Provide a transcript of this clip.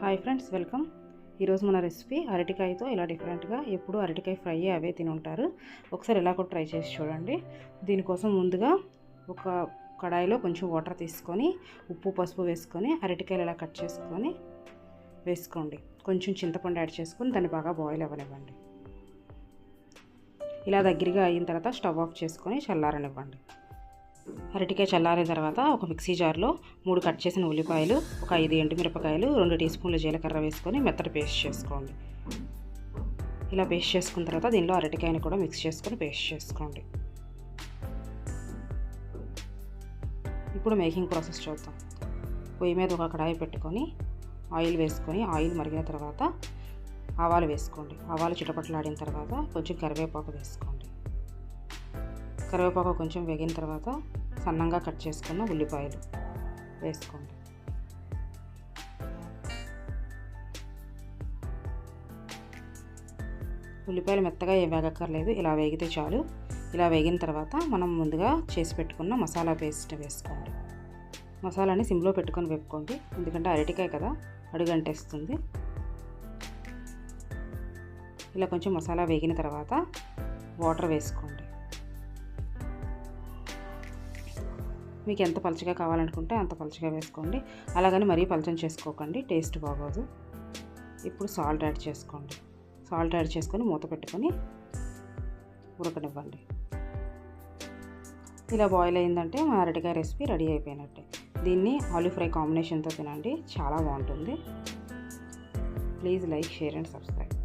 Hi friends welcome ఈరోజు మన recipe అరటికాయతో ఇలా డిఫరెంట్గా ఎప్పుడు అరటికాయ ఫ్రై అవే తిని ఉంటారు. ఒకసారి ఎలా కూడా ట్రై చేసి చూడండి. దీనికోసం ముందుగా ఒక కడాయిలో కొంచెం వాటర్ తీసుకొని ఉప్పు పసుపు వేసుకొని అరటికాయలు ఇలా కట్ చేసుకొని వేసుకోండి. కొంచెం చింతపండు యాడ్ చేసుకొని దాన్ని బాగా బాయిల్ అవ్వనివ్వండి. ఇలా దగ్గరగా అయిన తర్వాత స్టవ్ ఆఫ్ చేసుకొని చల్లారనివ్వండి. అరటికాయ చల్లారిన తర్వాత ఒక మిక్సీ జార్లో మూడు కట్ చేసిన ఉల్లిపాయలు ఒక ఐదు ఎండుమిరపకాయలు రెండు టీ స్పూన్ల జీలకర్ర వేసుకొని మెత్తటి పేస్ట్ చేసుకోండి. ఇలా పేస్ట్ చేసుకున్న తర్వాత దీనిలో అరటికాయని కూడా మిక్స్ చేసుకొని పేస్ట్ చేసుకోండి. ఇప్పుడు మేకింగ్ ప్రాసెస్ చూద్దాం. పొయ్యి మీద ఒక కడాయి పెట్టుకొని ఆయిల్ వేసుకొని ఆయిల్ మరిగిన తర్వాత ఆవాలు వేసుకోండి. ఆవాలు చిటపట్లాడిన తర్వాత కొంచెం కరివేపాకు వేసుకోండి. కరివేపాకు కొంచెం వేగిన తర్వాత సన్నంగా కట్ చేసుకున్న ఉల్లిపాయలు వేసుకోండి. ఉల్లిపాయలు మెత్తగా ఏం వేగక్కర్లేదు ఇలా వేగితే చాలు. ఇలా వేగిన తర్వాత మనం ముందుగా చేసి పెట్టుకున్న మసాలా పేస్ట్ వేసుకోండి మసాలాని సిమ్లో పెట్టుకొని వేపుకోండి. ఎందుకంటే అరటికాయ కదా అడుగంటేస్తుంది. ఇలా కొంచెం మసాలా వేగిన తర్వాత వాటర్ వేసుకోండి. మీకు ఎంత పలచగా కావాలనుకుంటే అంత పలచగా వేసుకోండి. అలాగని మరీ పలచం చేసుకోకండి. టేస్ట్ బాగోదు. ఇప్పుడు సాల్ట్ యాడ్ చేసుకోండి. సాల్ట్ యాడ్ చేసుకొని మూత పెట్టుకొని ఉడకనివ్వండి. ఇలా బాయిల్ అయిందంటే మా అరటికాయ రెసిపీ రెడీ అయిపోయినట్టే. దీన్ని ఆలివ్ ఫ్రై కాంబినేషన్తో తినండి. చాలా బాగుంటుంది. Please like share and subscribe.